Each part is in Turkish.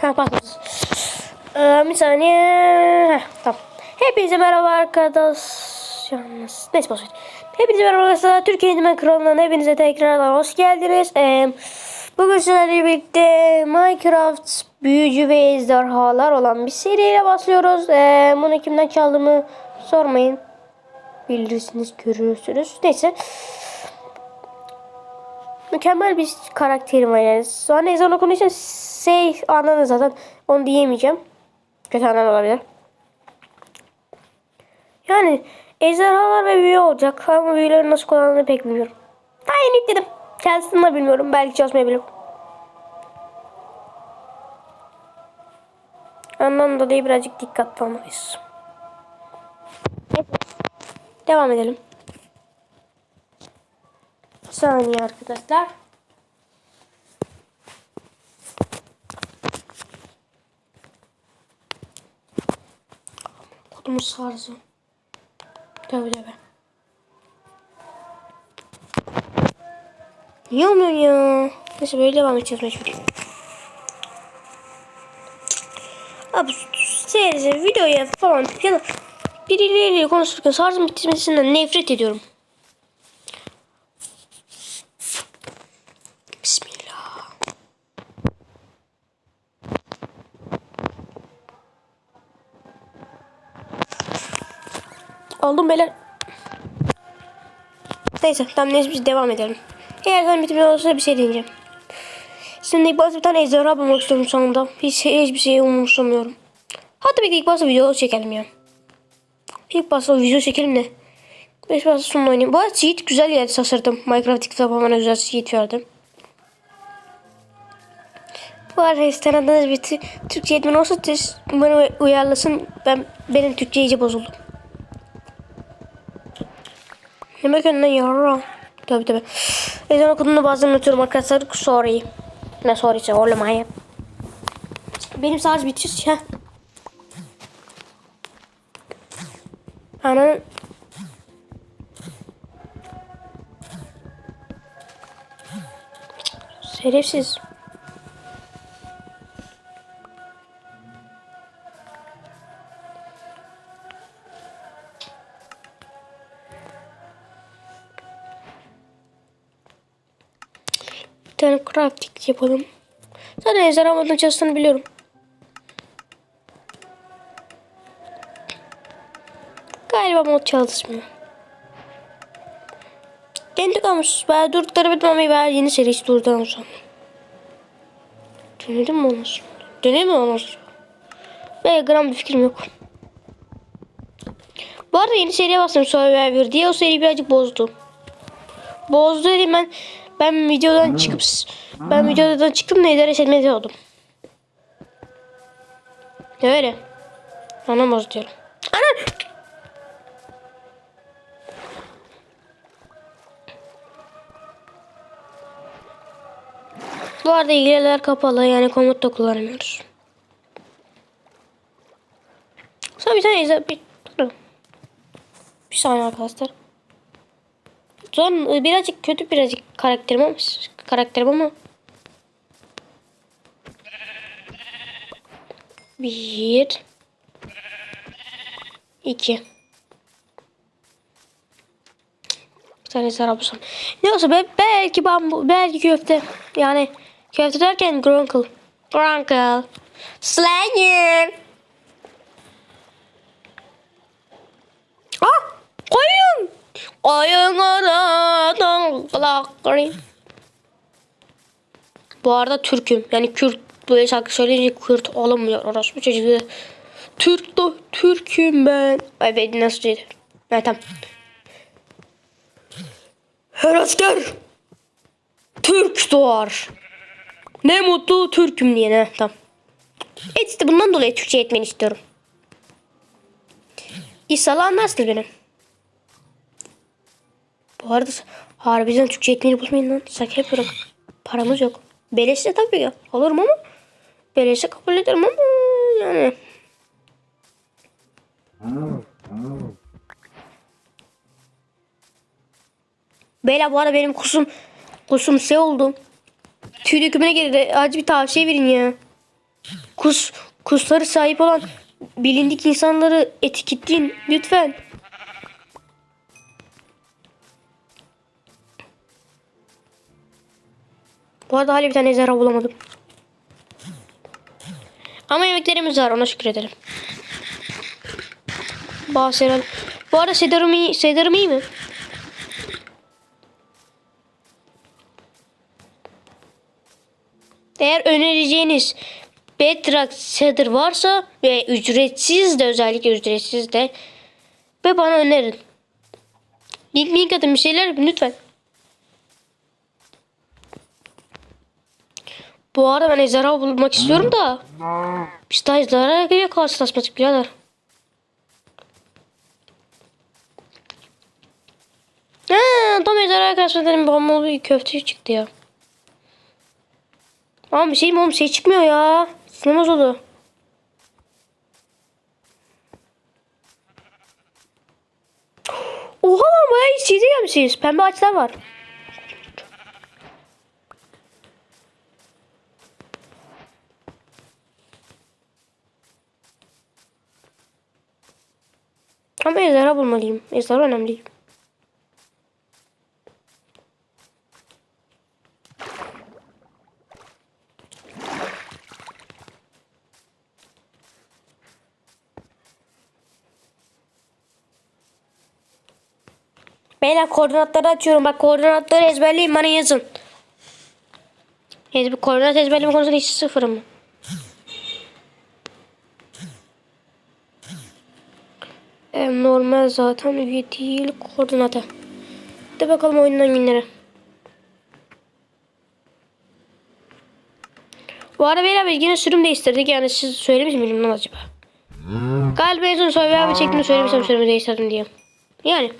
Ha pardon. Ee, bir saniye. Heh, tamam. Hepinize merhaba arkadaş. Yalnız. Neyse boş. Hepinize merhaba arkadaşlar. Türkiye İndimen Kralı'ndan hepinize tekrardan hoş geldiniz. Ee, bugün sizlerle birlikte Minecraft büyücü ve ejderhalar olan bir seriyle başlıyoruz. Ee, bunu kimden çaldığımı sormayın. Bilirsiniz, görürsünüz. Neyse. Mükemmel bir karakterim var yani. Sonra ezan okunu için şey anladınız zaten. Onu diyemeyeceğim. Kötü anlam olabilir. Yani ejderhalar ve büyü olacak. Ama büyülerin nasıl kullanıldığını pek bilmiyorum. Daha yeni yükledim. Kendisini de bilmiyorum. Belki çalışmayabilirim. Ondan dolayı birazcık dikkatli olmalıyız. Neyse. Devam edelim. Bir saniye arkadaşlar. Kodumuz sarsı. Tövbe tövbe. Niye olmuyor ya? Neyse böyle devam edeceğiz mecbur. Abi seyirci videoya falan ya da birileriyle konuşurken sarsın bitmesinden nefret ediyorum. Aldım beyler. Neyse tamam neyse biz devam edelim. Eğer sen bitimli olursa bir şey diyeceğim. Şimdi ilk başta bir tane ejderha bulmak istiyorum sonunda. Hiç, hiçbir şey umursamıyorum. Hatta bir ilk başta video çekelim ya. İlk başta video çekelim de. Beş başta sonunda oynayayım. Bu arada cheat güzel yani şaşırdım. Minecraft ilk defa bana güzel cheat verdim. Bu arada istenadınız bir Türkçe eğitmen olsa bana uyarlasın. Ben, benim Türkçe iyice bozuldu. Yemek önünden yarra. Tabi tabi. Ezan okuduğunda bazen unutuyorum arkadaşlar. Sorry. Ne sorry'se olamaya. Benim sadece bitiyor. Heh. Ananın Şerefsiz. Tane crafting yapalım. Zaten ejderha çalıştığını biliyorum. Galiba mod çalışmıyor. Kendi kalmış. Ben durdukları bitmemeyi ben yeni seri hiç durduran sandım. Denedim mi onu? Denedim mi onu? Ve gram bir fikrim yok. Bu arada yeni seriye bastım Survivor diye o seri birazcık bozdu. Bozdu dedim ben ben videodan çıkıp ben videodan çıktım da idare etmedi oldum. Öyle. Ana boz diyorum. Ana! Bu arada ilgiler kapalı yani komut da kullanamıyoruz. Sonra bir tane izle bir. Bir saniye arkadaşlar. Son birazcık kötü birazcık karakterim ama karakterim ama. Bir. İki. Bir tane zarar bulsam. Ne olsa be, belki bambu belki köfte yani köfte derken grunkle. Grunkle. Slayer ah koyun koyun aradan kulakları bu arada Türk'üm yani Kürt böyle şarkı söyleyince Kürt olmuyor orası çocuğu Türk de Türk'üm ben ben nasıl dedi evet tamam her asker Türk doğar. Ne mutlu Türk'üm diyene. Tamam. Evet işte bundan dolayı Türkçe etmeni istiyorum. İnşallah anlarsınız benim. Bu arada harbiden Türkçe etmeni bulmayın lan. Sakın bırak. Paramız yok. Beleşse tabii ya. Alırım ama. Beleşse kabul ederim ama yani. Beyler bu arada benim kusum kusum şey oldu. Tüy dökümüne girdi. Acı bir tavsiye verin ya. kus kusları sahip olan bilindik insanları etiketleyin lütfen. Bu arada hala bir tane ejderha bulamadım. Ama yemeklerimiz var ona şükredelim. Bahseden. Bu arada Sedar'ım iyi, Sedar'ım iyi mi? Eğer önereceğiniz Bedrock Cedar varsa ve ücretsiz de özellikle ücretsiz de ve bana önerin. Link link atın bir şeyler lütfen. Bu arada ben ejderha bulmak istiyorum da. Biz daha ejderha ile karşılaşmadık birader. Ha, tam ejderha karşılaşmadım. Babam bir köfte çıktı ya. Ama bir şey mi oğlum şey çıkmıyor ya. Sinema oldu. Oha lan bayağı çiğde gelmişsiniz. Pembe ağaçlar var. Ama ejderha bulmalıyım. Ejderha önemli. Beyler koordinatları açıyorum. Bak koordinatları ezberleyin bana yazın. Koordinat ezberleme konusunda hiç sıfırım. Normal zaten üye değil koordinata. De bakalım oyundan günlere. Bu arada biz yine sürüm değiştirdik yani siz söylemiş miydim lan acaba? Galiba en son Survivor çektiğimde söylemiştim sürümü değiştirdim diye. Yani.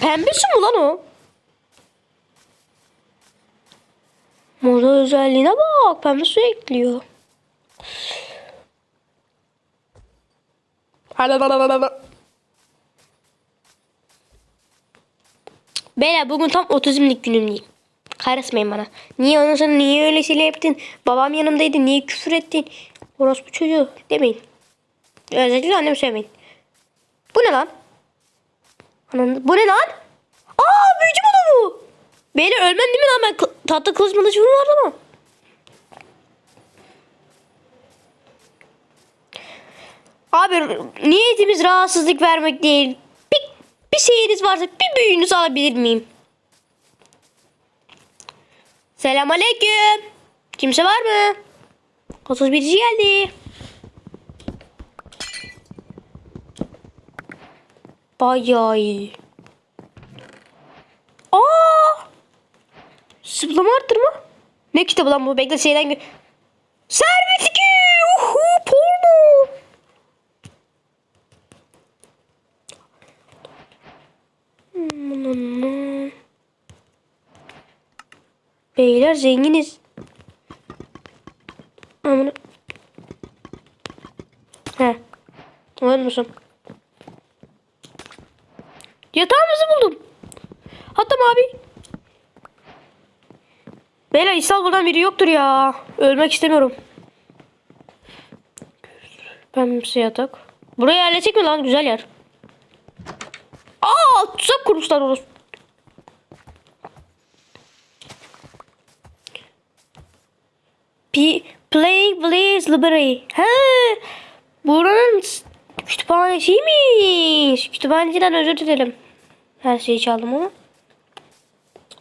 Pembesi mi lan o? Moda özelliğine bak. Pembe su ekliyor. Beyler bugün tam otizmlik günüm değil. Karışmayın bana. Niye ondan sonra niye öyle şeyler yaptın? Babam yanımdaydı. Niye küfür ettin? Orospu çocuğu demeyin. Özellikle annem söylemeyin. Bu ne lan? Bu ne lan? Aa büyücü bunu bu. Beni ölmem değil mi lan ben tahta kılıç mılıç vardı ama. Abi niyetimiz rahatsızlık vermek değil. Bir, bir şeyiniz varsa bir büyüğünüzü alabilir miyim? Selamünaleyküm. Kimse var mı? 31. geldi. Bayağı iyi. Aa! Zıplama arttırma. Ne kitabı lan bu? Bekle şeyden gö- Servet 2! Uhu porno! Hmm, Beyler zenginiz. Amına. He. Mısın? Yatağımızı buldum. Hatta abi. Beyler İstanbul'dan biri yoktur ya. Ölmek istemiyorum. Pembesi yatak. Buraya yerleşecek mi lan? Güzel yer. Aa tuzak kurmuşlar orası. P Play Blaze Library. He. Buranın kütüphanesiymiş. Kütüphaneciden özür dilerim. Her şeyi çaldım ama.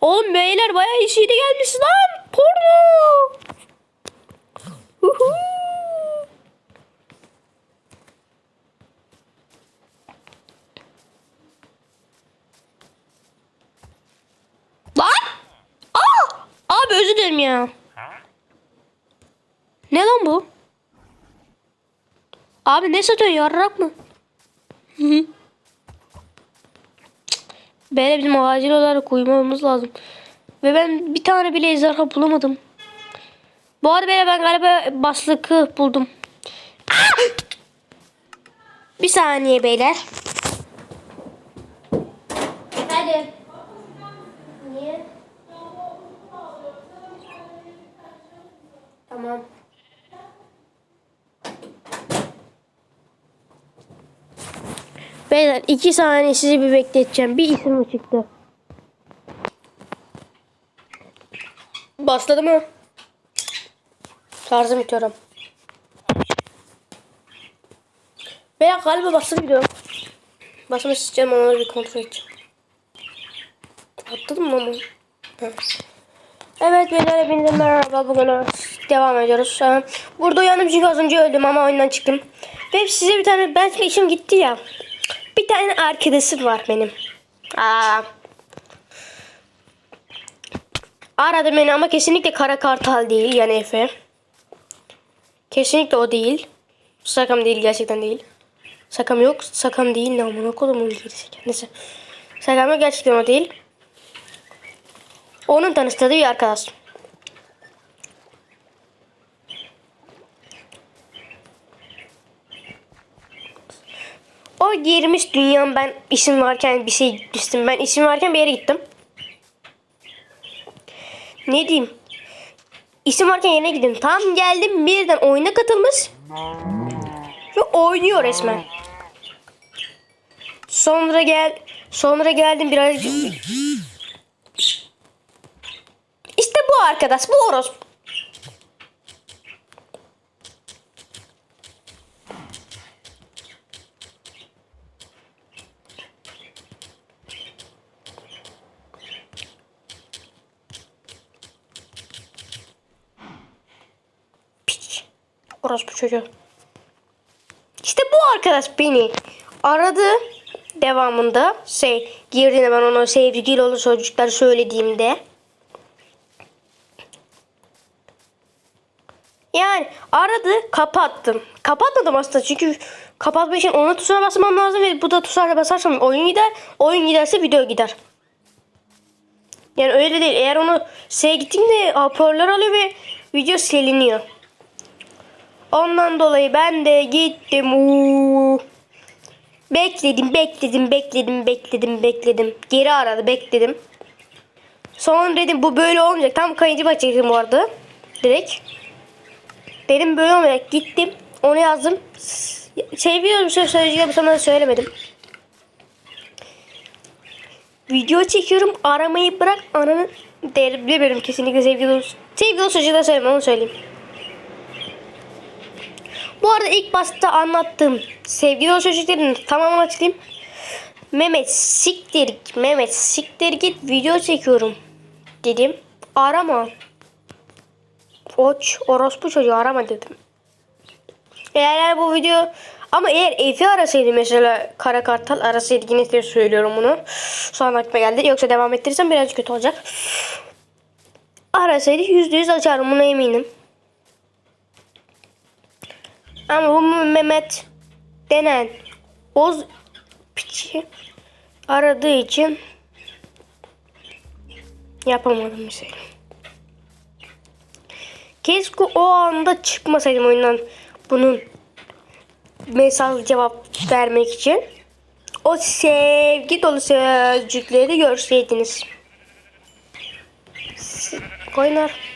Oğlum beyler bayağı iyi şeyde gelmiş lan. Porno. Uhu. Lan! Aa! Abi özür dilerim ya. Ne lan bu? Abi ne satıyorsun yarrak mı? Böyle bizim acil olarak uyumamız lazım. Ve ben bir tane bile ejderha bulamadım. Bu arada beyler ben galiba baslıkı buldum. Ah! Bir saniye beyler. Beyler iki saniye sizi bir bekleteceğim. Bir isim çıktı? Başladı mı? Şarjım bitiyorum. Veya galiba bastım gidiyorum. Basma isteyeceğim onları bir kontrol edeceğim. Atladım mı onu? Evet beyler hepinize merhaba bugün devam ediyoruz. Burada uyandım çünkü az önce öldüm ama oyundan çıktım. Ve size bir tane ben işim gitti ya. Bir tane arkadaşım var benim. Aa. Aradı beni ama kesinlikle Kara Kartal değil yani Efe. Kesinlikle o değil. Sakam değil gerçekten değil. Sakam yok. Sakam değil ne amına kodumun gerisi. Neyse. Sakam yok gerçekten o değil. Onun tanıştırdığı bir arkadaş. O girmiş dünyam ben isim varken bir şey düştüm. Ben isim varken bir yere gittim. Ne diyeyim? İsim varken yerine gittim. Tam geldim birden oyuna katılmış. Ve oynuyor resmen. Sonra gel sonra geldim birazcık İşte bu arkadaş, bu orospu. Piç. Orospu çocuğu. İşte bu arkadaş beni aradı devamında şey girdiğinde ben ona sevgili olur çocuklar söylediğimde Yani aradı kapattım. Kapatmadım aslında çünkü kapatmak için ona tuşuna basmam lazım ve bu da tuşlara basarsam oyun gider. Oyun giderse video gider. Yani öyle değil. Eğer onu şey gittiğimde hoparlör alıyor ve video siliniyor. Ondan dolayı ben de gittim. Uuu. Bekledim, bekledim, bekledim, bekledim, bekledim. Geri aradı, bekledim. Sonra dedim bu böyle olmayacak. Tam kayıncı bakacaktım bu arada. Direkt. Dedim böyle olmayacak. Gittim. Onu yazdım. Biliyorum şey söyleyeceğim sana söylemedim. Video çekiyorum. Aramayı bırak. Ananı derim. Bilmiyorum kesinlikle sevgili olsun. Sevgili olsun da söylemem onu söyleyeyim. Bu arada ilk başta anlattığım sevgili olsun çocukların tamamını açıklayayım. Mehmet siktir Mehmet siktir git video çekiyorum dedim. Arama. Oç orospu çocuğu arama dedim. Eğer bu video ama eğer Efe arasaydı mesela Kara Kartal arasaydı yine size söylüyorum bunu. Sonra aklıma geldi. Yoksa devam ettirirsem biraz kötü olacak. Arasaydı yüzde yüz açarım buna eminim. Ama bu Mehmet denen Oz piçi aradığı için yapamadım mesela. Keşke o anda çıkmasaydım oyundan bunun mesaj cevap vermek için. O sevgi dolu sözcükleri görseydiniz. Oynar.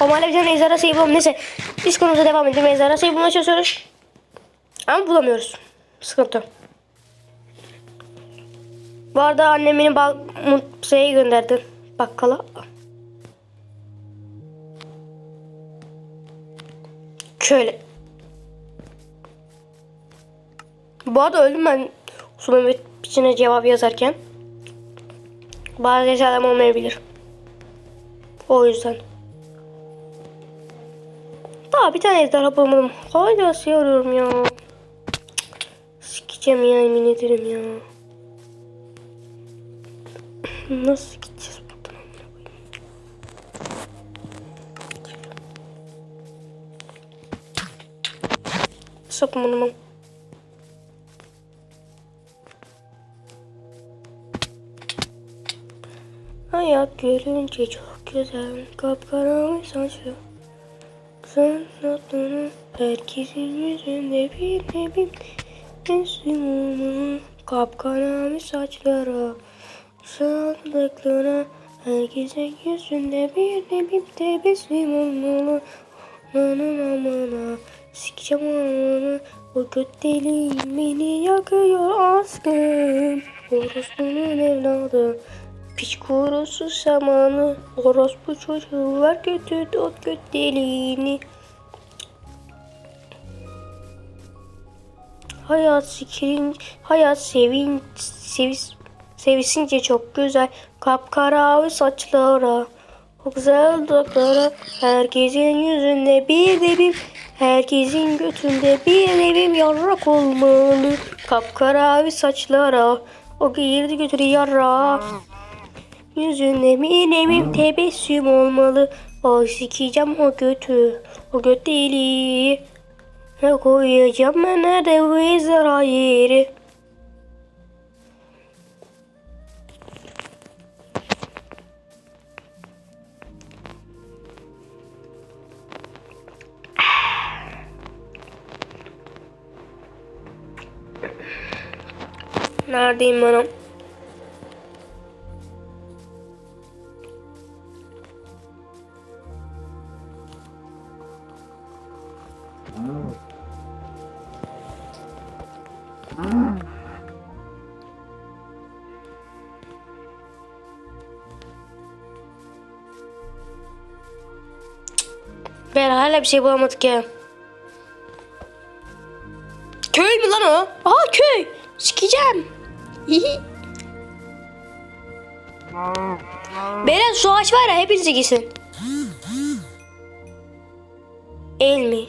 O Malevcan Ezara sayı bulalım. Neyse. Biz konumuza devam edelim. Ezara sayı bulmaya çalışıyoruz. Ama bulamıyoruz. Sıkıntı. Bu arada annem beni şeye gönderdi. Bakkala. Şöyle. Bu arada öldüm ben Su Mehmet içine cevap yazarken. Bazı şeyler olmayabilir. O yüzden. Daha bir tane ejderha bulamadım. Hala şey arıyorum ya. Sikeceğim ya emin ederim ya. Nasıl gideceğiz buradan? Sapım onu. Hayat görünce çok güzel Kapkaranlık saçlı Sen tatlını Herkesin yüzünde bir nebim Resim olmalı Kapkaranlık saçlara Sandıklara Herkesin yüzünde bir nebim Tebessüm olmalı Amanın amana Sikeceğim amanı O göt deliğin beni yakıyor aşkım. Orospunun evladı. Piç kurusu samanı. Orospu çocuğu var götü dot göt deliğini. Hayat sikirin, hayat sevin, sevis, sevisince çok güzel. Kapkara saçlara, o güzel dudaklara. Herkesin yüzünde bir debim, herkesin götünde bir debim yarrak olmalı. Kapkara saçlara, o girdi götürü yarra. Yüzünde bir debim tebessüm olmalı. O sikeceğim o götü, o göt deliği. Ne koyacağım ben nerede bu yeri? Neredeyim ben? Hala bir şey bulamadık ya. Köy mü lan o? Aa köy. Sikeceğim. Hihi. Beren su ağaç var ya hepinize gitsin. El mi?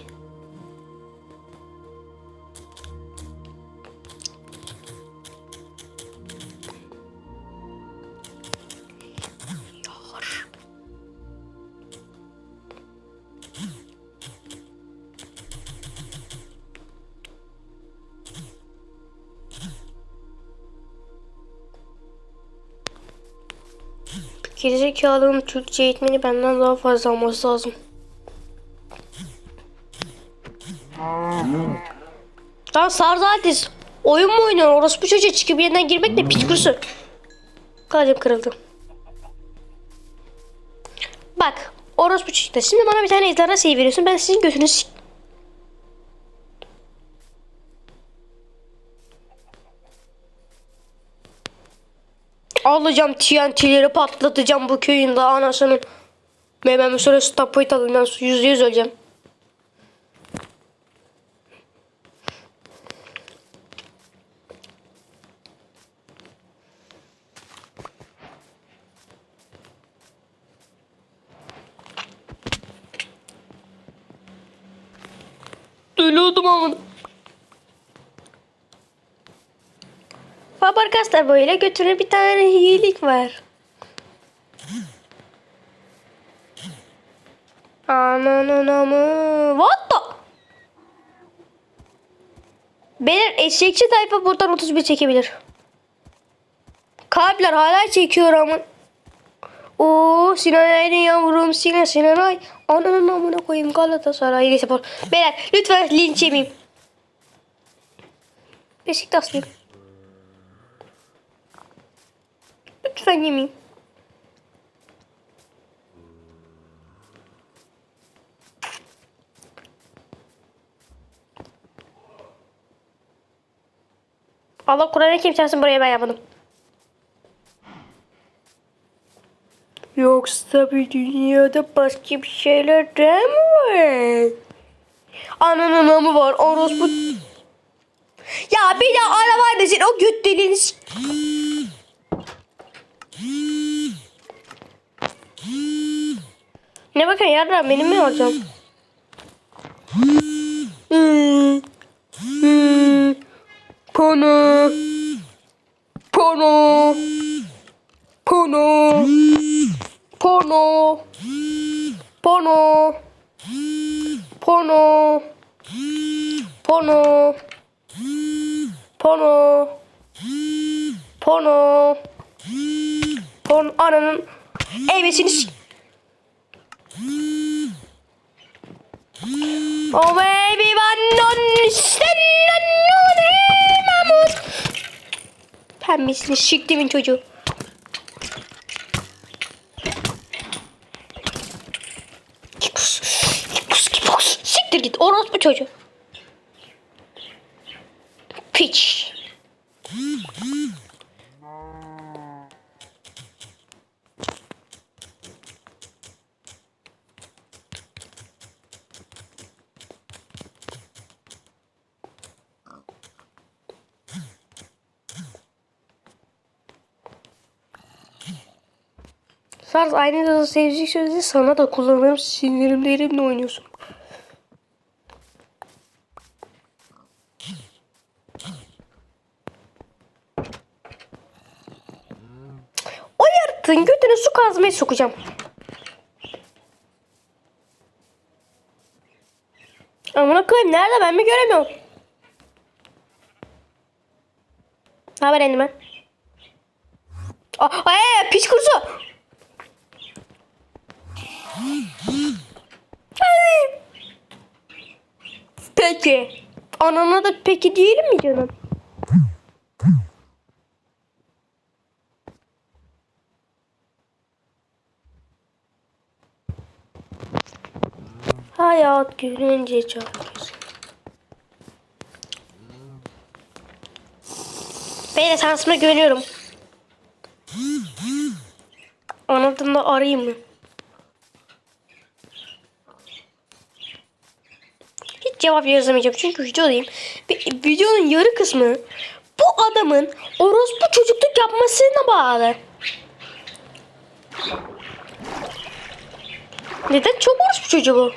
Gerizekalının Türkçe eğitmeni benden daha fazla alması lazım. Lan Sarzadis oyun mu oynuyor? Orospu çocuğu çıkıp yeniden girmek de piç kurusu. Kalbim kırıldı. Bak orospu çocuğu şimdi bana bir tane ejderha şey veriyorsun ben sizin götünü. Alacağım TNT'leri patlatacağım bu köyün de anasının. Bir süre stop point ben yüzde yüz öleceğim. Ölüyordum amına. Faber-Castell böyle götüren bir tane iyilik var. Ananın amı. What the? Beyler eşekçi tayfa buradan 31 çekebilir. Kalpler hala çekiyor ama. Oo Sinan Aydın yavrum Sinan Sinan Ay. Ananın amına koyayım Galatasaray. Neyse. Beyler lütfen linç yemeyeyim. Beşiktaşlıyım. Lütfen yemeyeyim. Allah Kur'an'ı kim çarpsın buraya ben yapmadım. Yoksa bir dünyada başka bir şeyler de mi var? Ananın amı var. Orospu. Ya bir de araba desin o göt deliğini Ne bakın yarra benim mi olacağım? Hmm. Hmm. Pono. Pono. Pono. Porno. Porno. Porno. Porno. Porno. Ananın evesini Oh baby one on sen mamut. Pembesini siktimin çocuğu. Kikus. Kikus kikus. Siktir git orospu çocuğu. Sars aynı da sevdiği sözü sana da kullanırım sinirimlerimle oynuyorsun. O yaratığın götüne su kazmayı sokacağım. Amına koyayım nerede ben mi göremiyorum. Ne haber Endimen? Aa, ay, piç kurusu. Ay. Peki. Anana da peki diyelim mi canım? Hayat gülünce çok güzel. Ben de şansıma güveniyorum. Anladım da arayayım mı? Cevap yazamayacağım çünkü videodayım. Videonun yarı kısmı bu adamın orospu çocukluk yapmasına bağlı. Neden çok orospu çocuğu bu?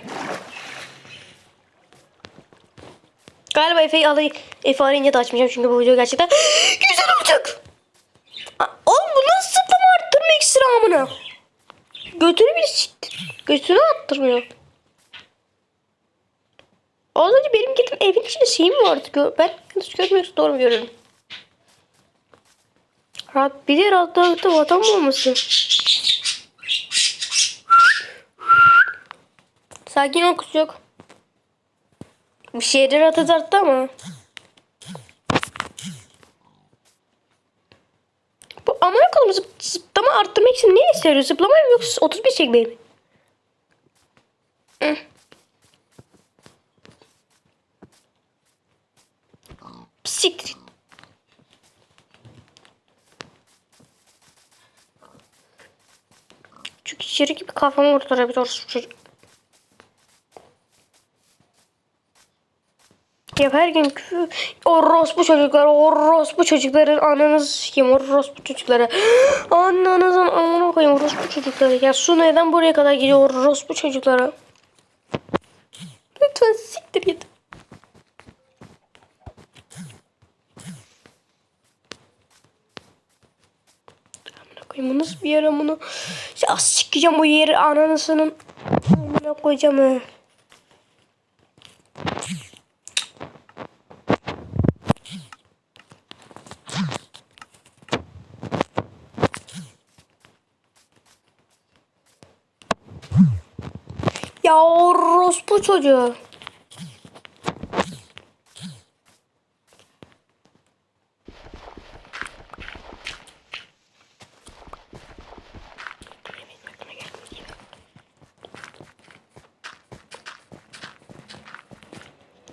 Galiba Efe'yi alayım. Efe arayınca da açmayacağım çünkü bu video gerçekten güzel olacak. Oğlum bu nasıl zıplama arttırma ekstra amına? Götünü bir. Götünü attırmıyor. Az önce benim gittim evin içinde şey mi vardı? Ben yanlış görmüyorsam doğru görüyorum? Rahat bir de rahatlıkta vatan mı olması? Sakin ol yok. Bir şeyler atı arttı ama. Bu amına koyayım zıp, zıplama arttırmak için ne istiyoruz? Zıplama mı yoksa 31 çekmeyi mi? Hı. Siktir. Çünkü içeri gibi kafamı vurdurabilir orası çocuk. Ya her gün küfür. Orospu çocuklar, orospu çocukların ananızı sikeyim, orospu çocuklara. Ananızın amına koyayım, orospu çocuklara. Ya su neden buraya kadar gidiyor orospu çocuklara? Lütfen siktir git. Koyayım, nasıl bir yer amına? Ya sikeceğim bu yeri ananısının. Amına koyacağım ha. Ya orospu çocuğu.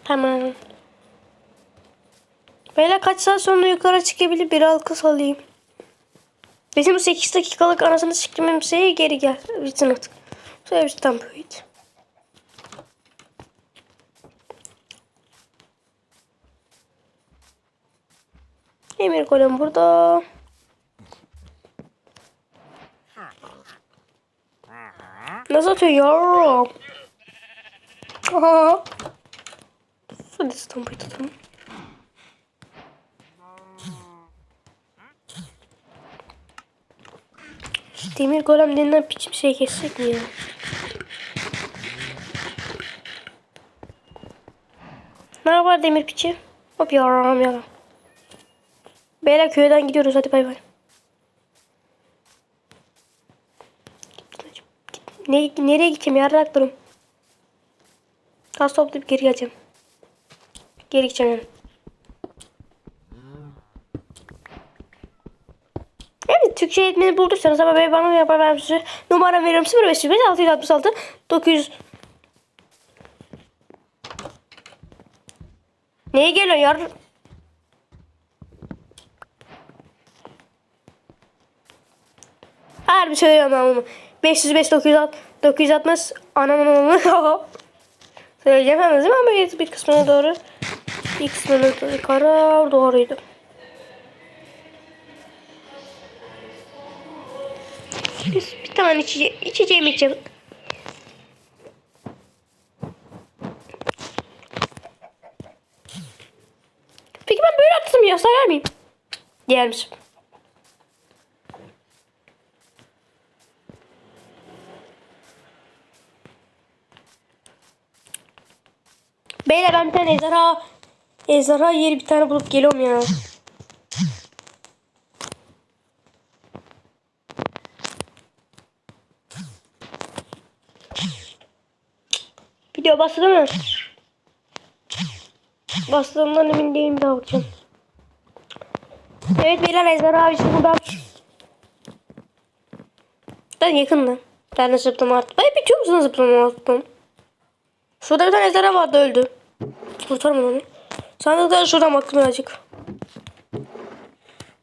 Tamam. Böyle kaç saat sonra yukarı çıkabilir bir alkış alayım. Bizim bu 8 dakikalık anasını sikrimim şeye geri gel. Bitsin artık. Sonra tam böyle. Emir golem burada. Nasıl atıyor yavrum? Aha. Hadi stambayı tutalım. Demir golem denilen piç bir şey kessek mi ya? Ne var demir piçi? Hop yaram yaram. Beyler köyden gidiyoruz hadi bay bay. Ne, nereye gideceğim yarrak durum. Gaz toplayıp geri geleceğim. Geri gideceğim yani. Evet Türkçe eğitmeni bulduysanız ama ben bana yapar ben size numara veriyorum 0505 666 900 Neye geliyor yar? Harbi söylüyorum ben bunu. 505 960 960 anam anam Söyleyeceğim değil mi ama bir kısmına doğru. Bir kısmına doğru karar doğruydu. Bir tane içece içeceğim içeceğim. Peki ben böyle attım ya sarar mıyım? Yer misin? Beyler ben bir tane ejderha ejderha yeri bir tane bulup geliyorum ya. Video bastı değil mi? Emin değilim bir daha bakacağım. Evet beyler ejderha abisi burada. Ben yakındı. Ben de zıplama attım. Ay bitiyor musun zıplama attım? Şurada bir tane ejderha vardı öldü. Kurtarmadı onu. Sandıktan şuradan baktım birazcık.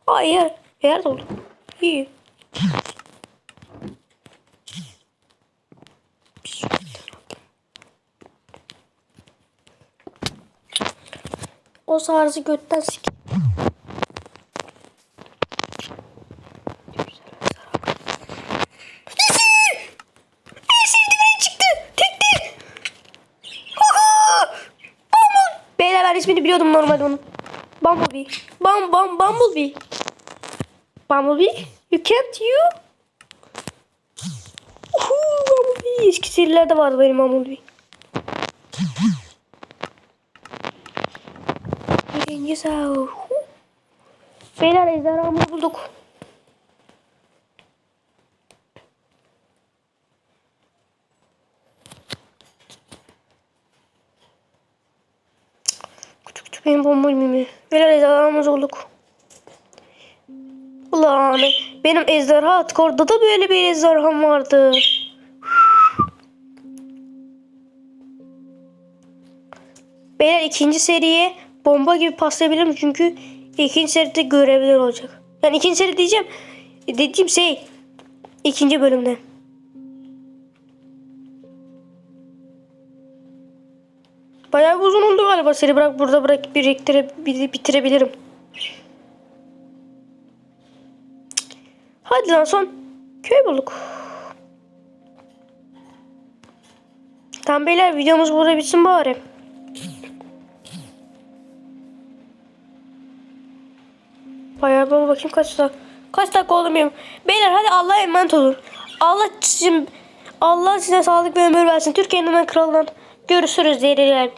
Hayır. Yer doldu. İyi. O sarzı götten sik. İsmini biliyordum normalde onun. Bumblebee. Bum bum Bumblebee. Bumblebee? You can't you? Uhu, Bumblebee. Eski serilerde vardı benim Bumblebee. Uhu. Beyler ejderhamı bulduk. Küçük küçük benim Bumblebee. Beyler ejderhamız olduk. Ulan benim ejderha artık orada da böyle bir ejderham vardı. Beyler ikinci seriye bomba gibi paslayabilirim çünkü ikinci seride görevler olacak. Yani ikinci seri diyeceğim. Dediğim şey ikinci bölümde. Bayağı uzun oldu galiba seri bırak burada bırak biriktire bitirebilirim. Hadi lan son köy bulduk. Tamam beyler videomuz burada bitsin bari. Bir bakayım kaç dakika. Kaç dakika oldu benim. Beyler hadi Allah'a emanet olun. Allah sizin Allah size sağlık ve ömür versin. Türkiye'nin kralından görüşürüz diyelim.